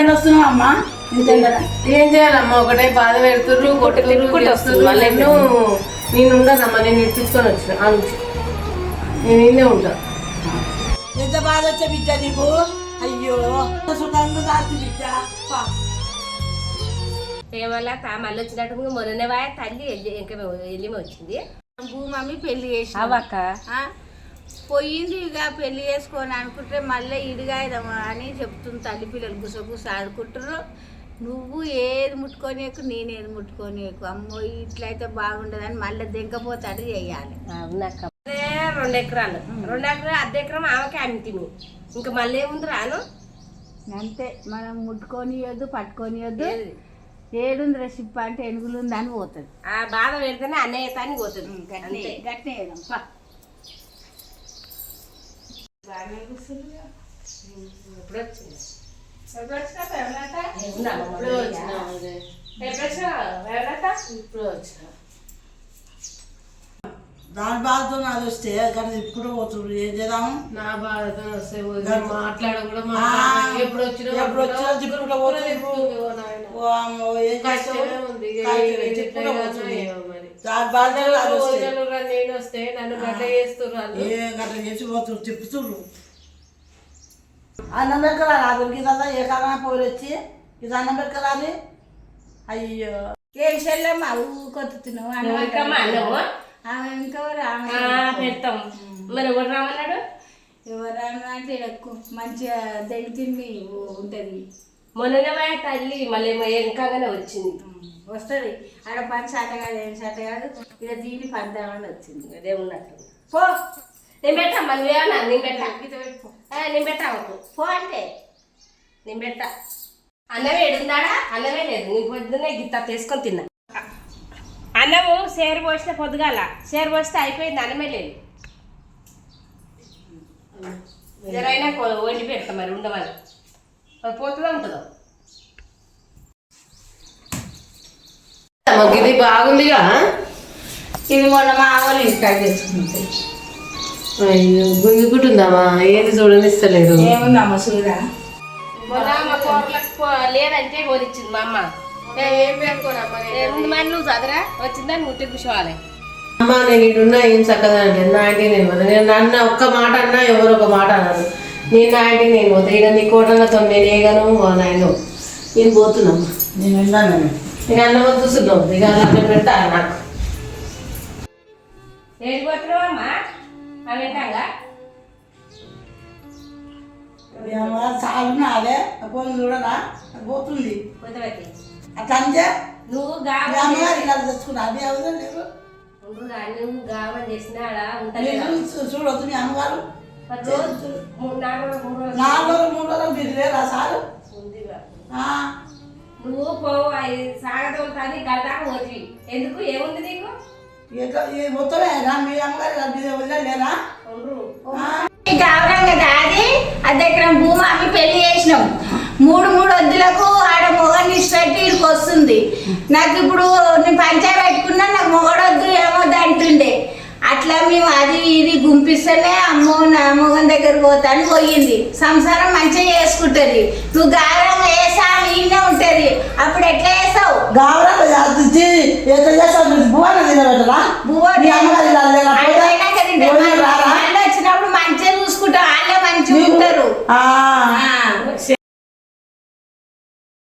అమ్మా? ఇంతేనా ఏం చేయాలమ్మా? ఒకటే బాధ పెడుతుర్రు కొట్టుకుని తిట్టుకుంటూ వస్తుంది మళ్ళీ నేను నేను ఉండనమ్మా నేను ఇటు తీసుకొని వచ్చిన. ఆ నుంచి. నేను ఇన్నే ఉంటా. ఎంత బాధ వచ్చే బిడ్డ నీకు? అయ్యో. సుఖంగా దాచి బిడ్డ. ఏమల్లా తా మళ్ళీ వచ్చినట్టు మొన్ననే వాయ తల్లి వెళ్ళి ఇంకా వెళ్ళి వచ్చింది. భూమమ్మి పెళ్ళి చేసి అవక్క పోయింది ఇక పెళ్ళి చేసుకొని అనుకుంటే మళ్ళీ ఇడిగాయదమ్మా అని చెప్తుంది తల్లి పిల్లలు గుసగుస ఆడుకుంటారు నువ్వు ఏది ముట్టుకోనియకు నేను ఏది ముట్టుకోనియకు. అమ్మో ఇట్లయితే బాగుండదని మళ్ళీ దింకపోతాడు చేయాలి. అవునక్క అదే రెండు ఎకరాలు. రెండు ఎకరాలు అర్ధ ఎకరం ఆమెకి అమ్మితిమి. ఇంకా మళ్ళీ ఏముంది రాను? అంతే మనం ముట్టుకోనియొద్దు పట్టుకోనియొద్దు. ఏడుంది రెసిప్ప అంటే ఎనుగులుంది అని పోతుంది. ఆ బాధ పెడితేనే అన్నయ్య తానికి పోతుంది. గట్నే అంతే. గట్నే వేద్దాం, పా. ఎప్పుడు వచ్చింది ఎప్పుడు వచ్చినా ఎవరట? ఏముందా అమ్మ ఇప్పుడే మళ్ళీ? వచ్చినా అదే. ఎప్పుడు వచ్చినా ఎవరట? ఇప్పుడే వచ్చిన దాని బాధతో నాది వస్తే కానీ ఇప్పుడు పోతున్నారు ఏం చేద్దాము నా బాధతో వస్తే. మాట్లాడ కూడా ఎప్పుడు వచ్చినా ఎప్పుడు వచ్చినా తిప్పుకుంటూ పోతుంది. తిప్పుకుంటూ పో నాయన. ఓ అమ్మో, ఏం మరి. దాని నాది వస్తే. నేను వస్తే నన్ను గట్ల చేస్తున్నారు ఏ గట్ల చేసి పోతున్నారు తిప్పుతున్నారు అన్నం పెట్టుకురా అదొరికి కదా ఏ కాలం పోయి వచ్చి ఇది అన్నం పెట్టుకురాలి అయ్యో. ఏం చెల్లెమ్మ? ఊకొత్తుతున్నావు? ఎవరికమ్మా పెడతాం. మరి ఎవరు రామన్నాడు ఎవరన్నా అంటే ఎక్కువ మంచిగా తిండి ఉంటుంది. మొన్ననే వాయ తల్లి మళ్ళీ ఎంకాగానే వచ్చింది. వస్తుంది. ఆడ పని శాత కాదు ఏం శాత కాదు. ఇక దీని పందామని వచ్చింది. అదే ఉన్నట్టు. పో. నేను పెట్టా మళ్ళీ ఏమన్నా? నేను పెట్టా. నేను పెట్టా పో అంటే. నేను పెట్టా. అన్నమే ఎడుందాడా అన్నమే లేదు. నీ పొద్దున్నే గిత్త తీసుకొని తిన్నా. అన్నము సేరు పోసిన పొద్దుగాల. సేరు పోస్తే అయిపోయింది అన్నమే లేదు. జరైనా వండి పెడతా మరి ఉండమని. అది పోతుందో ఉంటుందో? ఇది బాగుందిగా. ఇది మొన్న మా వాళ్ళు ఇక్కడ తెచ్చుకుంటాయి అయ్యో గుంజుకుంటుందమ్మా ఏది చూడనిస్తలేదు. ఏముందమ్మ చూడా లేదంటే కోరిచ్చింది మా అమ్మ. నువ్వు చదరా వచ్చిందని ముట్టి కూర్చోవాలి. అమ్మా నేను ఇటున్నా ఏం చక్కగా లేదు నా ఇంటికి నేను పోతా నేను అన్న ఒక్క మాట అన్నా ఎవరు ఒక మాట అన్నారు నేను నా ఇంటికి నేను పోతా ఇక నీ కోటలతో నేను ఏగను నాయన. నేను పోతున్నామ్మా. నేను విన్నాను ఇక అన్నం చూస్తున్నావు. ఇక అలా పెడతా నాకు. ఏడు అమ్మా అవి చాలు నాదే. పోయి చూడరా? పోతుంది. పోతే అట్లా అంటే నువ్వు తెచ్చుకున్నా అది అవసరం లేదు నువ్వు గాబం చేసినాడా ఉంటుంది మీరు చూ- చూడొద్దు మీ అమ్మగారు. నాలుగు రోజులు, మూడు రోజులు. మీరు లేరా సారు? నువ్వు పోవు అవి సాగదోలుతాది గడదాకా పోతివి ఎందుకు? ఏముంది నీకు? మొత్తమే? మీ అమ్మగారు కదా అది? అది ఎకరం భూమి అమ్మి పెళ్ళి చేసినాం. మూడు మూడు వద్దులకు ఆడ మొగని ఇష్టపెట్టి ఇక్కడికి వస్తుంది. నాకు ఇప్పుడు నేను పంచాయ పెట్టుకున్నా నాకు మొగడొద్దు ఏమొద్దు అంటుండే. అట్లా మేము అది ఇది గుంపిస్తేనే అమ్మో నా మొగన్ దగ్గర పోతాను పోయింది. సంసారం మంచిగా చేసుకుంటుంది. నువ్వు గారం వేసా ఈయనే ఉంటుంది. అప్పుడు ఎట్లా వేసావు గావరా ఎట్లా చేస్తావు? భువన తినబెట్టరా? అమ్మగారు